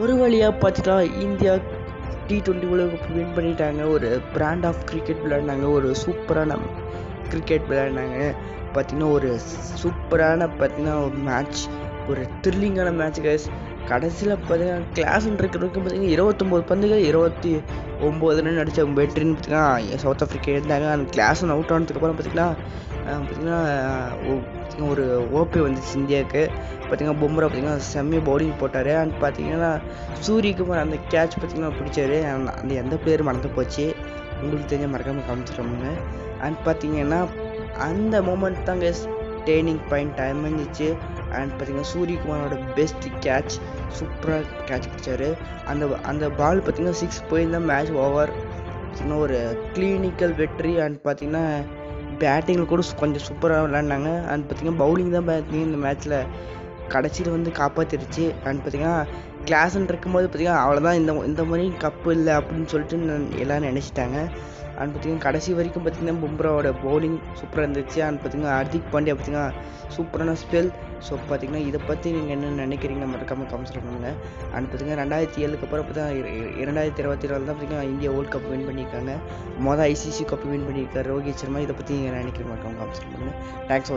ஒரு வழியாக பார்த்துட்டா இந்தியா டி டுவெண்ட்டி உலக கப் வின் பண்ணிட்டாங்க. ஒரு பிராண்ட் ஆஃப் கிரிக்கெட் விளையாடினாங்க. ஒரு சூப்பரான கிரிக்கெட் விளையாடினாங்க. பார்த்திங்கன்னா ஒரு சூப்பரான பார்த்திங்கன்னா ஒரு மேட்ச் ஒரு த்ரில்லிங்கான மேட்ச் கைஸ் கடைசியில் பார்த்தீங்கன்னா கிளாஸ் இருக்கிறவங்க பார்த்தீங்கன்னா இருபத்தொம்போது பந்துகள் இருபத்தி ஒம்பது ரன் அடித்த வெற்றின்னு பார்த்தீங்கன்னா சவுத் ஆஃப்ரிக்கா இருந்தாங்க அந்த கிளாஸ் அவுட் ஆனதுக்கப்புறம் பார்த்தீங்கன்னா பார்த்திங்கன்னா ஒரு ஓபி வந்துச்சு இந்தியாவுக்கு. பார்த்திங்கன்னா பும்ரா பார்த்திங்கன்னா செம்மி பவுலிங் போட்டார். அண்ட் பார்த்திங்கன்னா சூரியகுமார் அந்த கேட்ச் பார்த்திங்கன்னா பிடிச்சாரு. அந்த எந்த பிளேயர் மறந்து போச்சு. உங்களுக்கு தெரிஞ்ச மறக்காமல் காமிச்சிட்டோமுங்க அண்ட் பார்த்திங்கன்னா அந்த மூமெண்ட் தாங்க டேர்னிங் பாயிண்ட் டைம் இருந்துச்சு. அண்ட் பார்த்திங்கன்னா சூரியகுமாரோட பெஸ்ட் கேட்ச் சூப்பராக கேட்ச் பிடிச்சார். அந்த அந்த பால் பார்த்திங்கன்னா சிக்ஸ் போயிருந்தால் மேட்ச் ஓவர் பார்த்திங்கன்னா ஒரு கிளினிக்கல் வெற்றி. அண்ட் பார்த்திங்கன்னா பேட்டிங்கில் கூட கொஞ்சம் சூப்பராக விளாண்டாங்க அண்ட் பார்த்திங்கன்னா பவுலிங் தான் பார்த்திங்கன்னா இந்த மேட்ச்சில் கடைசியில் வந்து காப்பாற்றிருச்சு அண்ட் பார்த்திங்கன்னா கிளாஸ்ன்னு இருக்கும்போது பார்த்திங்கன்னா அவ்வளோதான் இந்த இந்த மாதிரி கப்பு இல்லை அப்படின்னு சொல்லிட்டு நான் எல்லோரும் நினச்சிட்டாங்க. அண்ட் பார்த்திங்கன்னா கடைசி வரைக்கும் பார்த்திங்கன்னா பும்ராவோட பவுலிங் சூப்பராக இருந்துச்சு. அண்ட் பார்த்திங்கன்னா ஹர்திக் பாண்டியா பார்த்திங்கன்னா சூப்பரான ஸ்பெல் ஸோ பார்த்திங்கன்னா இதை பற்றி நீங்கள் என்ன நினைக்கிறீங்க மறக்காமல் கமெண்ட்ஸ் பண்ணுங்க அண்ட் பார்த்திங்கன்னா ரெண்டாயிரத்தி ஏழுக்கு அப்புறம் பார்த்தீங்கன்னா இரண்டாயிரத்தி இருபத்தி நாலு தான் பார்த்திங்கன்னா இந்தியா வேர்ல்டு கப் வின் பண்ணியிருக்காங்க. மொதல் ஐசிசி கப் வின் பண்ணியிருக்காரு ரோஹித் சர்மா. இதை பற்றி நீங்கள் நினைக்கிறீங்க மறக்காமல் கமெண்ட்ஸ் பண்ணுங்கள் தேங்க்ஸ்